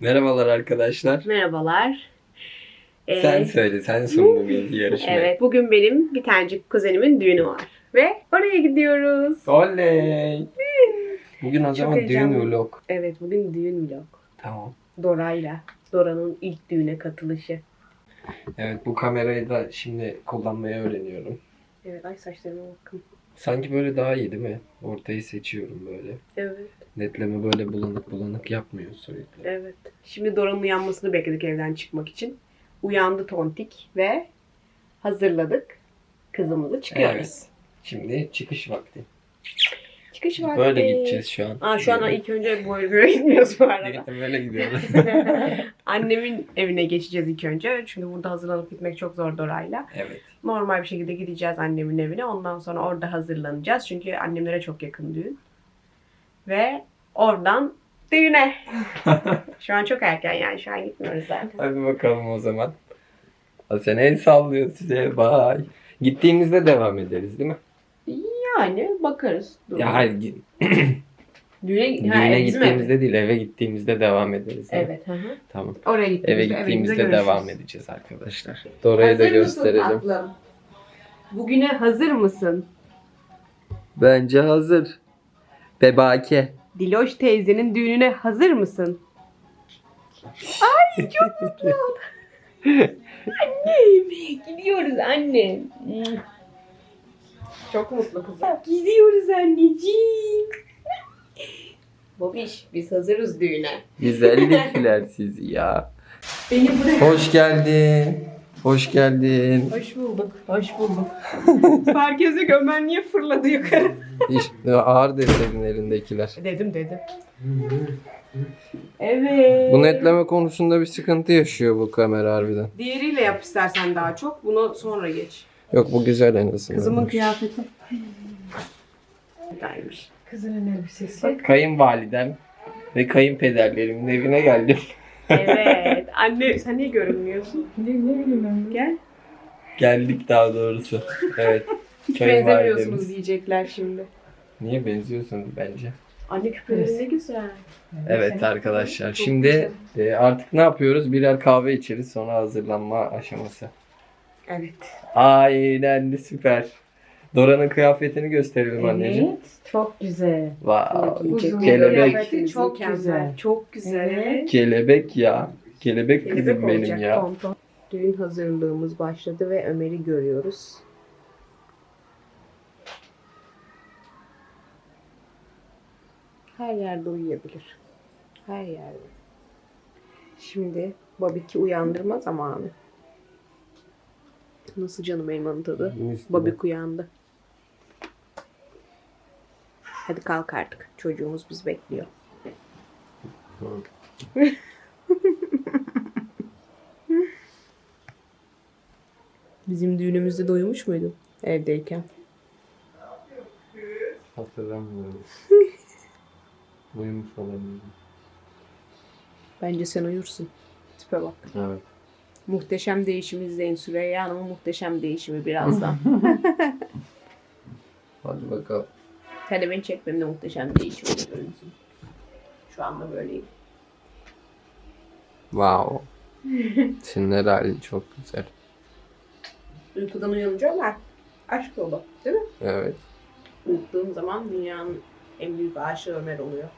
Merhabalar arkadaşlar. Merhabalar. Ee, Sen söyle, sen sun bugün yarışmayı. Evet, bugün benim bir tanecik kuzenimin düğünü var. Ve oraya gidiyoruz. Oley. Bugün o Çok zaman düğün vlog. Evet, bugün düğün vlog. Tamam. Dora'yla. Dora'nın ilk düğüne katılışı. Evet bu kamerayı da şimdi kullanmayı öğreniyorum. Evet, ay saçlarıma bakın. Sanki böyle daha iyi değil mi? Ortayı seçiyorum böyle. Evet, Netleme böyle bulanık bulanık yapmıyor sürekli. evet. Şimdi Dora'nın uyanmasını bekledik evden çıkmak için. Uyandı tontik ve hazırladık. Kızımızı çıkıyoruz. Evet. Şimdi çıkış vakti. Çıkış vakti. Böyle gideceğiz şu an. Aa, şu an ilk önce bu böyle gitmiyoruz bu arada. Böyle gidiyoruz. Annemin evine geçeceğiz ilk önce. Çünkü burada hazırlanıp gitmek çok zor Dora'yla. evet. Normal bir şekilde gideceğiz annemin evine. Ondan sonra orada hazırlanacağız. Çünkü annemlere çok yakın düğün. Ve oradan düğüne. Şu an çok erken yani. Şu an gitmiyoruz zaten. Hadi bakalım o zaman. Ha, Sen el sallıyor size. Bye. Gittiğimizde devam ederiz değil mi? Yani bakarız. Ya hayır, düğüne, ha, düğüne evde. gittiğimizde değil eve gittiğimizde devam ederiz. değil mi? Evet. Hı hı. Tamam. Oraya gittiğimizde, Eve gittiğimizde devam edeceğiz arkadaşlar. Orayı da Hazır mısın gösterelim. tatlım? Bugüne hazır mısın? Bence hazır. Bebake. Diloş teyzenin düğününe hazır mısın? Ay çok mutlu oldum. annem gidiyoruz annem. Çok mutlu kızım. Gidiyoruz anneciğim. Babiş biz hazırız düğüne. Güzellikler sizi ya. Beni buraya... Hoş geldin. Hoş geldin. Hoş bulduk. Hoş bulduk. Herkese gömen niye fırladı yukarı? İşte ağır deseydin elindekiler. Dedim dedim. Evet. Bu netleme konusunda bir sıkıntı yaşıyor bu kamera harbiden. Diğeriyle yap istersen daha çok. Bunu sonra geç. Yok bu güzel en azından. Kızımın kıyafeti. Güzelmiş. Kızının elbisesi. Kayınvalidem ve kayınpederlerimin evine geldim. Evet. Anne sen niye görünmüyorsun? Ne, ne bileyim ben. Gel. Geldik daha doğrusu. Evet. Hiç benzemiyorsunuz diyecekler şimdi. Niye benziyorsunuz bence? Anne küpeleri ne güzel. Evet arkadaşlar. Şimdi e, artık ne yapıyoruz? Birer kahve içeriz sonra hazırlanma aşaması. Evet. Aynen süper. Dora'nın kıyafetini gösterelim anneciğim. Evet. Çok güzel. Wow. Uzun Kelebek. Kıyafeti çok Mükemmel. güzel. Çok güzel. Evet. Kelebek ya. Kelebek, Kelebek kızım benim olacak ya. Düğün hazırlığımız başladı ve Ömer'i görüyoruz. Her yerde uyuyabilir. Her yerde. Şimdi Babik'i uyandırma zamanı. Nasıl canım elmanın tadı? Babik uyandı. Hadi kalk artık. Çocuğumuz biz bekliyor. Bizim düğünümüzde doymuş muydun evdeyken? Hatırlamıyorum. Uyumuş olabilirim. Bence sen uyursun. Tipe bak. Evet. Muhteşem değişimi izleyin. Süreyya Hanım'ın muhteşem değişimi birazdan. Hadi bakalım. Hadi beni çek benim de muhteşem değişimi görünsün. Şu anda böyleyim. Wow. Senin halin çok güzel. Uykudan uyanınca Ömer. Aşk yolu. Değil mi? Evet. Uyuduğum zaman dünyanın en büyük aşığı Ömer oluyor.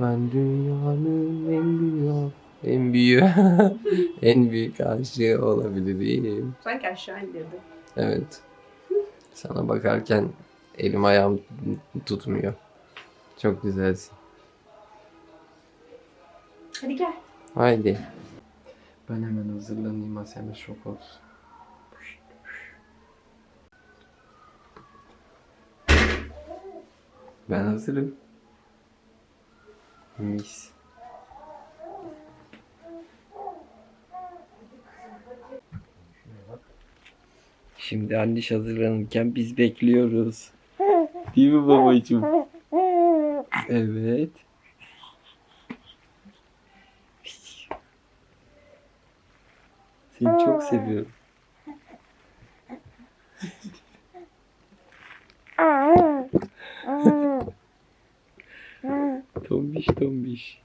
Ben dünyanın en büyük en büyük en büyük aşığı olabilirim. Sanki aşağı indirdi. Evet. Sana bakarken elim ayağım tutmuyor. Çok güzelsin. Hadi gel. Haydi. Ben hemen hazırlanayım Asem'e şok olsun. Ben hazırım. Mis. Şimdi anniş hazırlanırken biz bekliyoruz. Değil mi babacığım? Evet. Seni çok seviyorum. tombiş tombiş.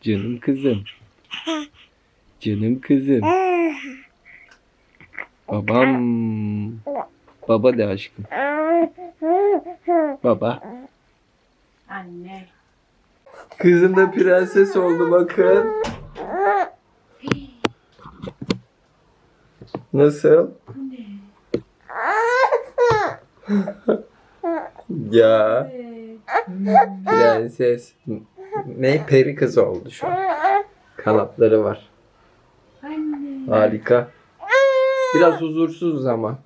Canım kızım. Canım kızım. Babam. Baba de aşkım. Baba. Anne. Kızım da prenses oldu bakın. Nasıl? ya. Prenses. Ne? Peri kız oldu şu an. Kanatları var. Anne. Harika. Biraz huzursuz ama.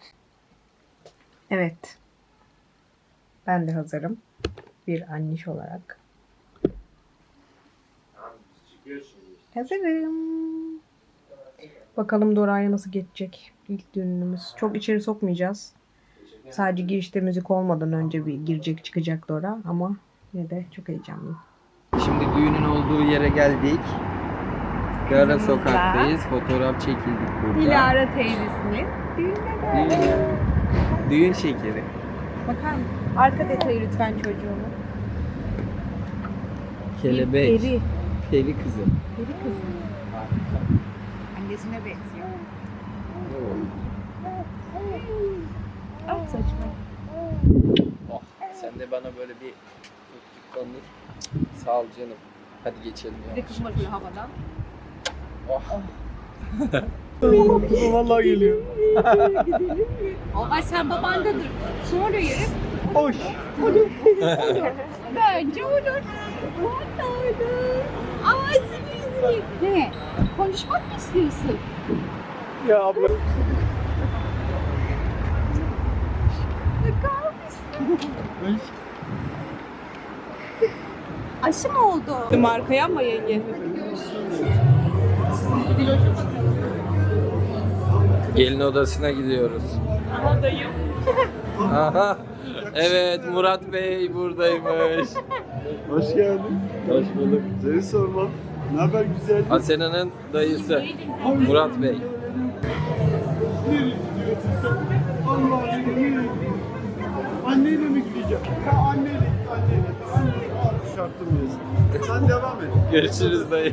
Evet. Ben de hazırım. Bir anniş olarak. Hazırım. Bakalım Dora'ya nasıl geçecek ilk düğünümüz. Çok içeri sokmayacağız. Sadece girişte müzik olmadan önce bir girecek çıkacak Dora ama yine de çok heyecanlıyım. Şimdi düğünün olduğu yere geldik. Gara sokaktayız. Fotoğraf çekildik burada. Dilara teyzesinin düğününe Düğün, şekeri. Bakar mısın? Arka detayı lütfen çocuğumu. Kelebek. Peri. Peri kızı. Peri kızı. Annesine benziyor. Ah saçma. Oh, sen de bana böyle bir öpücük kondur. Sağ ol canım. Hadi geçelim Bir de ya. kızım bakıyor havadan. Vallahi geliyor. Ay sen babandadır. Sonra yürü. Hoş. Bence olur. Babandadır. Ay seni izleyeyim. Ne? Konuşmak mı istiyorsun? Ya abla. Aşı mı oldu? Markaya ama yenge. Gelin odasına gidiyoruz. Aha. Evet Murat Bey buradaymış. Hoş geldin. Hoş bulduk. Seni sormam. Ne haber güzel? Asena'nın dayısı Murat Bey. Anneyle mi gideceğim? Ha anneyle git anneyle. Şartım yesin. Sen devam et. Görüşürüz dayı.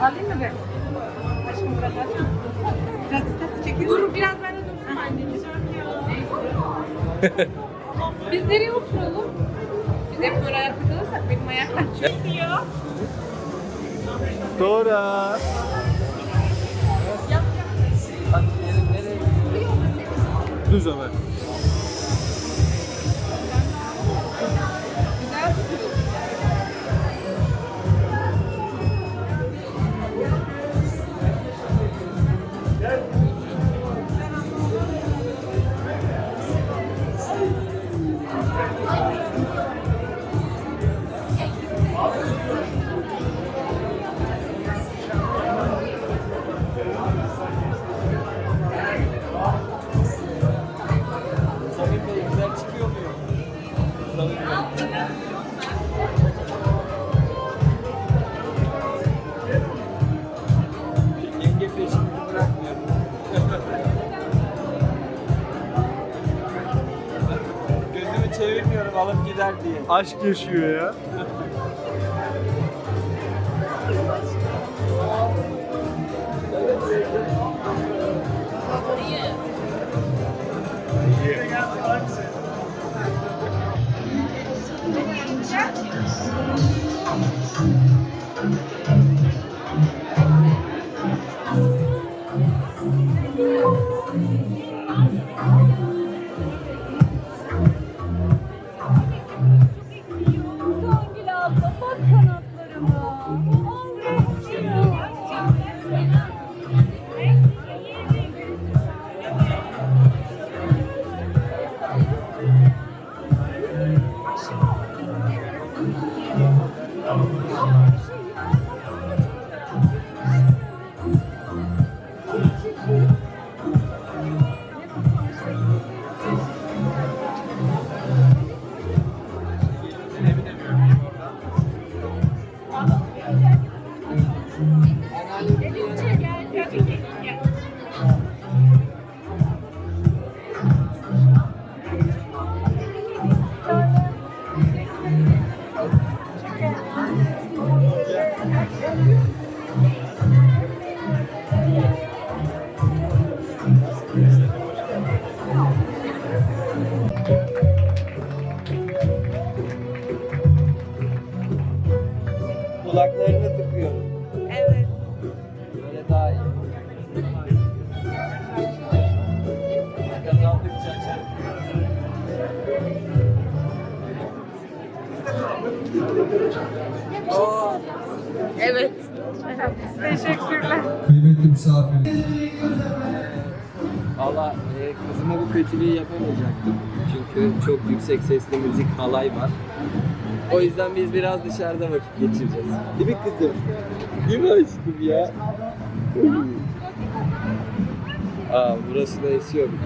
Alayım mı bir? Aşkım biraz aç. Biraz istersen çekil. Dur biraz ben de dursun anneciğim. Biz nereye oturalım? Biz hep böyle ayakta kalırsak benim ayaklar çöküyor. Dora. Düz Ömer. gider diye. Aşk yaşıyor ya. Evet. Teşekkürler. Kıymetli misafirler. Valla e, kızıma bu kötülüğü yapamayacaktım. Çünkü çok yüksek sesli müzik halay var. O yüzden biz biraz dışarıda vakit geçireceğiz. Değil mi kızım? Değil mi aşkım ya? Aa burası da esiyor bir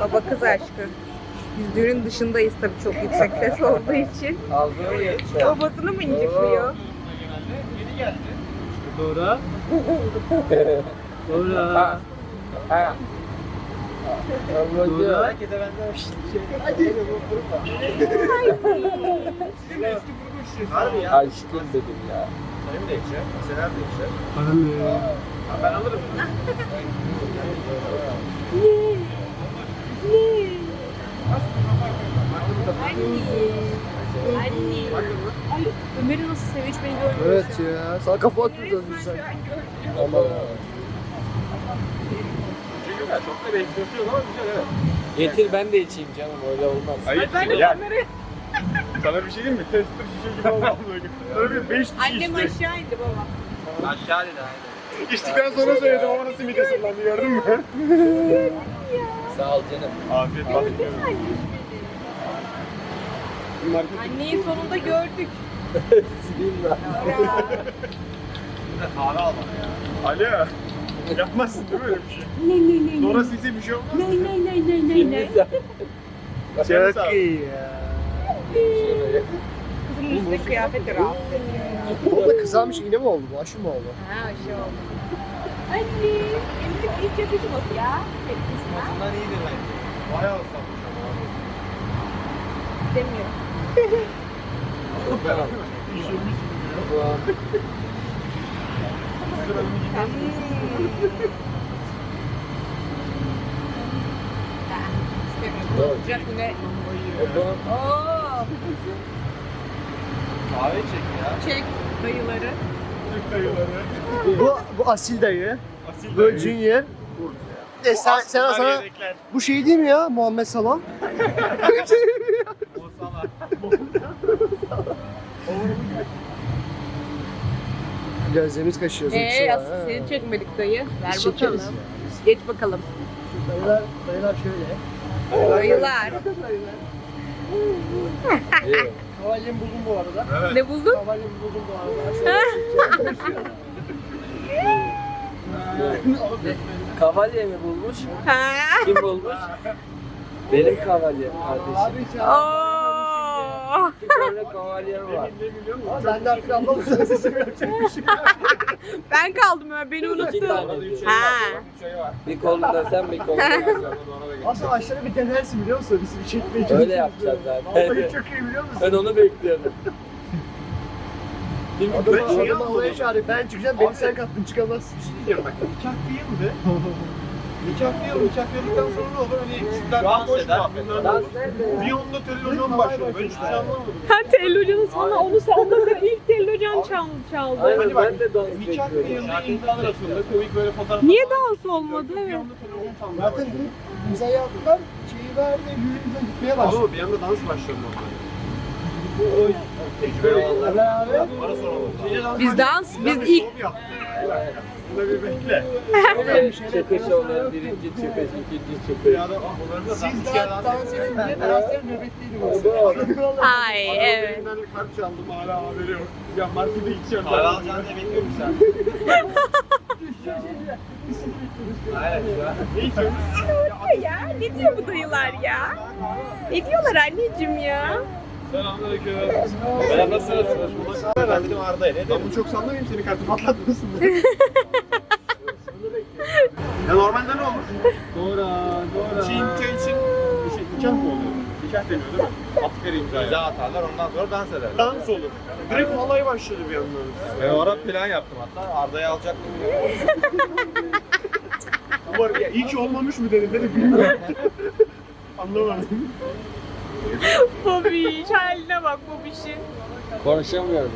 Baba kız aşkı. Biz düğün dışındayız tabii çok yüksek ses olduğu için. Aldığım yetişiyor. Babasını mı incikliyor? Dora. Dora. Ha. Dora. Ablacığım. Aşkım dedim ya. Ben alırım. Ay Ömer'i nasıl seviyor hiç beni görmüyor. Evet ya. Sana kafa atıyoruz sen. Aman. Çok da benziyorsun ama güzel evet. Getir ben de içeyim canım öyle olmaz. Hayır, Ben de kamerayı... Sana bir şey diyeyim mi? Tester şişe gibi olmam böyle. Bir 5 kişi Annem işte. aşağı indi baba. Aşağı dedi aynen. İçtikten sonra söyledim ama nasıl mide sırlandı gördün mü? Sağ ol canım. Afiyet olsun. Anneyi sonunda gördük. Sileyim ben. Kahve al bana ya. Alo. Yapmazsın değil mi öyle bir şey? Ne ne ne Dora size bir şey olmaz. ne ne ne ne ne ne. Çok iyi ya. Kızımın üstündeki kıyafet de rahatsız ediyor. O da kızarmış iğne mi oldu bu? Aşı mı oldu? Ha şey oldu. Anne, benim ilk yakışım oldu ya. Hepsine. Bundan iyidir bence. Bayağı ıslanmış ama. İstemiyorum. İşemiş gibi. İstemiyorum. Olacak yine. Oo, Kahve çek ya. çek dayıları. Türk dayıları. Bu, bu asil dayı. Asil Bu dayı. Junior. E sen, sen sana yedekler. bu şey değil mi ya Muhammed Salah? O sana. Gözlerimiz kaşıyor. Eee aslında seni çekmedik dayı. Ver Biz bakalım. ya. Geç bakalım. Dayılar, dayılar şöyle. Dayılar. İyi. Kavalyemi buldum bu arada. Ne buldun? Kavalyemi buldum bu arada. Kavalye mi bulmuş? Ha. Kim bulmuş? Benim kavalyem kardeşim. Abi sen. Oo. İki tane kavalyem var. Ben de yapacak bir şey. Ben kaldım ya beni İki unuttun. tane diyor. Ha. Bir kolunda sen bir kolunda ben. Aslında aşağıda bir denersin biliyor musun? Biz bir çekmeye Öyle yapacağız zaten. Vallahi çok iyi biliyor musun? Ben onu bekliyordum. Kim Adamı, adamı alaya çağırıyor. Ben çıkacağım, beni sen kattın çıkamazsın. diyeceğim bak. Nikah kıyayım da. Nikah kıyalım. Nikah kıyıldıktan sonra ne olur? Hani sizden dans eder. Dans nerede? Bir onda televizyon başlıyor. Ben hiçbir şey anlamadım. Ha telli hocanın sonra onu sonra ilk telli hocan çaldı. çaldı. Aynen Hani bak, Nikah bekliyorum. kıyıldı. imzalar atıldı. Komik böyle fotoğraf. Niye dans olmadı? Bir Evet. Zaten imzayı attılar, şeyi verdi, yürüyünce gitmeye başladı. Ama bir anda dans. Bana soralım. Biz dans, biz ilk Buna bir bekle. Çıkış olur. Birinci çıkış, ikinci çıkış. Siz daha dans edin diye ben hastayım nöbetteydim aslında. Ay evet. Elimden bir kart çaldım hala haberi yok. Ya markete gideceğim. Para alacağını da bekliyor musun sen? Ne içiyorsun? ya ne diyor bu dayılar ya? Ne diyorlar anneciğim ya? Selamünaleyküm. Ben nasılsınız? Ben dedim Arda'ya. Ne dedim? Ben çok sallamayayım seni kartı patlatmasın. ya normalde ne olur? Doğru. Çiğ nikah için şey, nikah mı oluyor? Nikah deniyor değil mi? Atkari imza. İmza atarlar ondan sonra dans ederler. Dans olur. Direkt halay başladı bir yandan. Ben orada plan yaptım hatta. Arda'yı alacaktım. Umarım ya iyi ki olmamış mı dedim. Dedim bilmiyorum. Anlamadım. Bobiş haline bak Bobiş'in. Konuşamıyorum.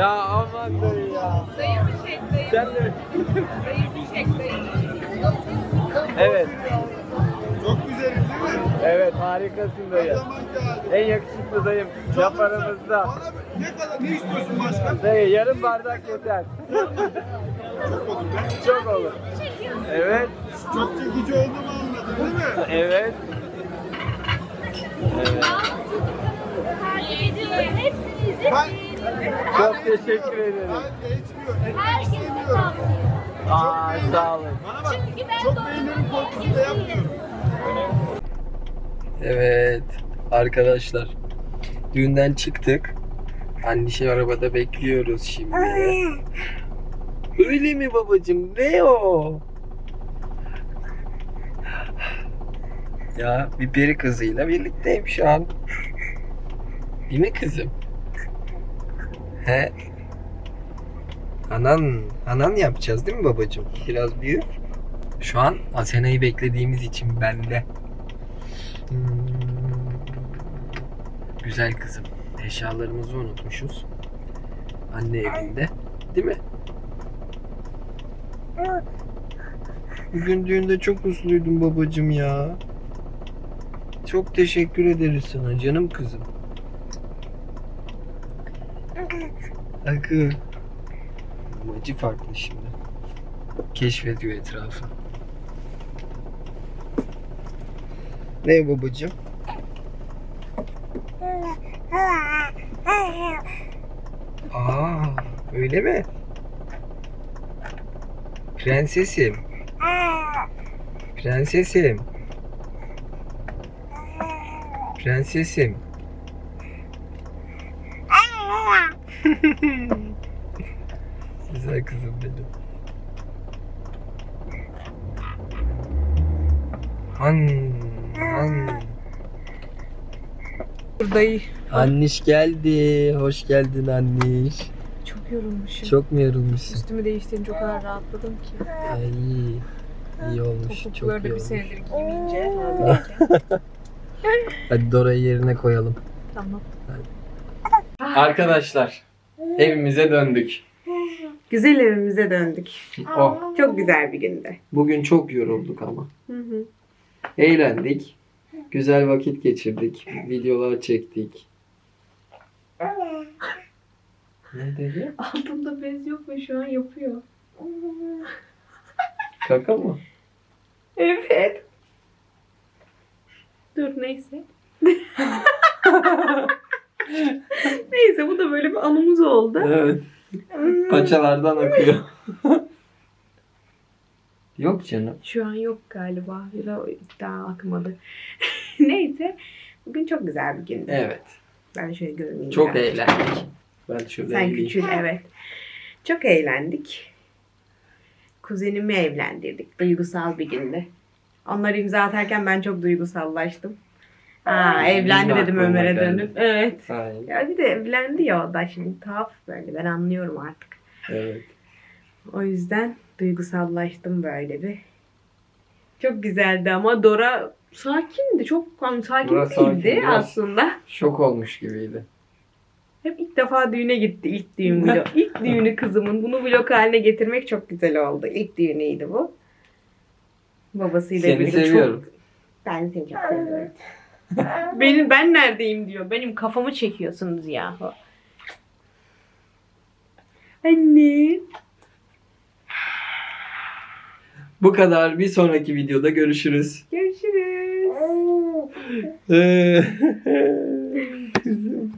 Ya aman dayı ya. Dayımı çek, dayı. Sen de. Dayımı çek, dayımı Evet. Çok güzel değil mi? Evet harikasın Ne dayı. zaman geldi? En yakışıklı dayım. Laf aramızda. Bana ne kadar ne istiyorsun başka? Dayı yarım bardak yeter. Çok olur be. Çok olur. Evet. Çok çekici olduğumu anladın değil mi? Evet. Evet. Ben. Çok teşekkür ederim. Herkese tavsiye. Aa sağ olun. Bana bak. Çünkü ben Çok beğenirim korkusunu da yapmıyorum. Evet arkadaşlar. Düğünden çıktık. Annişi arabada bekliyoruz şimdi. Öyle mi babacım? Ne o? Ya bir peri kızıyla birlikteyim şu an. Değil mi kızım? He? Anan, anan yapacağız değil mi babacım? Biraz büyük. Şu an Asena'yı beklediğimiz için bende. Hmm. Güzel kızım. Eşyalarımızı unutmuşuz. Anne evinde. Değil mi? Bugün düğünde çok usluydun babacım ya. Çok teşekkür ederiz sana canım kızım. Akı. Amacı farklı şimdi. Keşfediyor etrafı. Ne babacım? Aa, öyle mi? Prensesim. Prensesim. Prensesim. Güzel kızım benim. Han, han. Buradayım. Anniş geldi. Hoş geldin anniş. Çok yorulmuşum. Çok mu yorulmuşsun? Üstümü değiştirince o kadar rahatladım ki. Ay, iyi. İyi olmuş. Çok Topukları da iyi bir olmuş. senedir giymeyince. Hadi Dora'yı yerine koyalım. tamam. Arkadaşlar evimize döndük. Güzel evimize döndük. Oh, Çok güzel bir gündü. bugün çok yorulduk ama. Hı hı. Eğlendik. Güzel vakit geçirdik. Videolar çektik. Ne dedi? Altımda bez yok ve şu an yapıyor. Kaka mı? Evet. Dur neyse. neyse bu da böyle bir anımız oldu. Evet. Paçalardan akıyor. Yok canım. Şu an yok galiba. Daha akmadı. neyse. Bugün çok güzel bir gündü. Evet. Ben şöyle görüneyim. Çok biraz. eğlendik. Ben şurada Sen eğileyim. küçül evet. Çok eğlendik. Kuzenimi evlendirdik. Duygusal bir gündü. Onları imza atarken ben çok duygusallaştım. Aa, evlendi dedim Ömer'e dönüp. Evet. Aynen. Ya bir de evlendi ya o da şimdi tuhaf böyle. Ben anlıyorum artık. Evet. O yüzden duygusallaştım böyle bir. Çok güzeldi ama Dora sakindi. Çok hani sakin Dora sakin, değildi biraz. aslında. Şok olmuş gibiydi. Hep ilk defa düğüne gitti. İlk düğün vlog. İlk düğünü kızımın. Bunu vlog haline getirmek çok güzel oldu. İlk düğünüydü bu. Babasıyla Seni birlikte seviyorum. çok... Ben seni çok seviyorum. Benim, ben neredeyim diyor. Benim kafamı çekiyorsunuz yahu. Anne. Bu kadar. Bir sonraki videoda görüşürüz. Görüşürüz. Kızım.